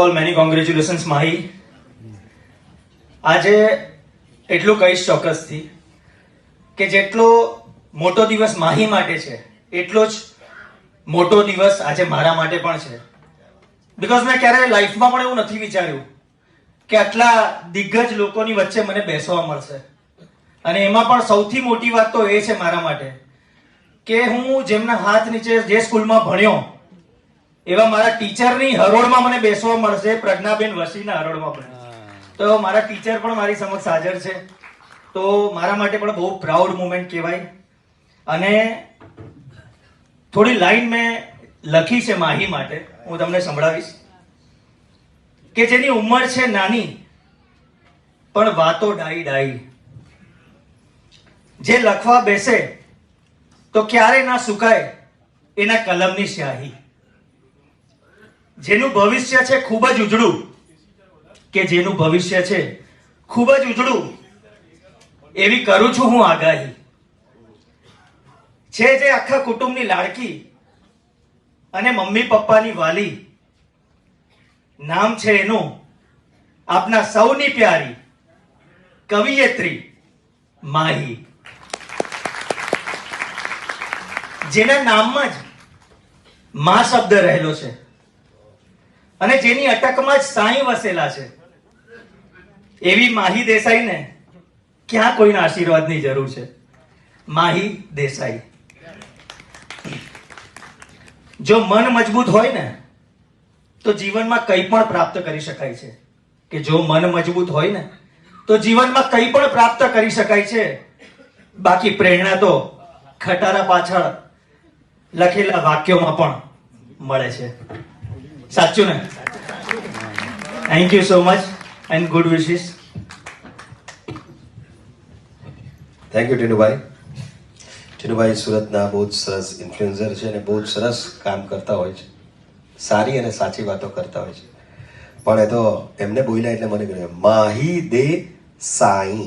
All many congratulations Mahi આજે એટલું કહીશ ચોક્કસથી કે જેટલો મોટો દિવસ માહી માટે છે, એટલો જ મોટો દિવસ આજે મારા માટે પણ છે. બિકોઝ મેં ક્યારે લાઈફમાં પણ એવું નથી વિચાર્યું કે આટલા દિગ્ગજ લોકોની વચ્ચે મને બેસવા મળશે. અને એમાં પણ સૌથી મોટી વાત તો એ છે મારા માટે કે હું જેમના હાથ નીચે જે સ્કૂલમાં ભણ્યો એવા મારા ટીચરની હરોળમાં મને બેસવા મળશે પ્રજ્ઞાબેન વસીના હરોળમાં પણ તો મારા ટીચર પણ મારી સમક્ષ હાજર છે. તો મારા માટે પણ બહુ પ્રાઉડ મુમેન્ટ કહેવાય. અને થોડી લાઈન મેં લખી છે માહી માટે હું તમને સંભળાવીશ. કે જેની ઉંમર છે નાની પણ વાતો ડાઈ ડાઈ. જે લખવા બેસે તો ક્યારે ના સુકાય એના કલમની સ્યાહી. જેનું ભવિષ્ય છે ખૂબ જ ઉજળું. કે જેનું ભવિષ્ય છે ખૂબ જ ઉજળું. એવી કરું છું હું આગાહી. છે જે આખા કુટુંબની લાડકી અને મમ્મી પપ્પાની વાલી. નામ છે એનું આપના સૌની પ્યારી, કવિયત્રી માહી. જેના નામમાં જ મા શબ્દ રહેલો છે. અને જેની અટકમાં જ સાંઈ વસેલા છે. એવી માહી દેસાઈને ક્યાં કોઈના આશીર્વાદની જરૂર છે? માહી દેસાઈ. જો મન મજબૂત હોય ને, તો જીવનમાં કંઈ પણ પ્રાપ્ત કરી શકાય છે. કે જો મન મજબૂત હોય ને, તો જીવનમાં કંઈ પણ પ્રાપ્ત કરી શકાય છે. બાકી પ્રેરણા તો ખટારા પાછળ લખેલા વાક્યોમાં પણ મળે છે. સાચું ને? Thank you so much and good wishes thank you Tinubhai. Tinubhai સુરતના બહુ જ સરસ ઇન્ફ્લુએન્સર છે અને બહુ જ સરસ કામ કરતા હોય છે. સારી અને સાચી વાતો કરતા હોય છે. પણ એ તો એમને બોલ્યા એટલે મને કહ્યું, માહી દે સાઈ.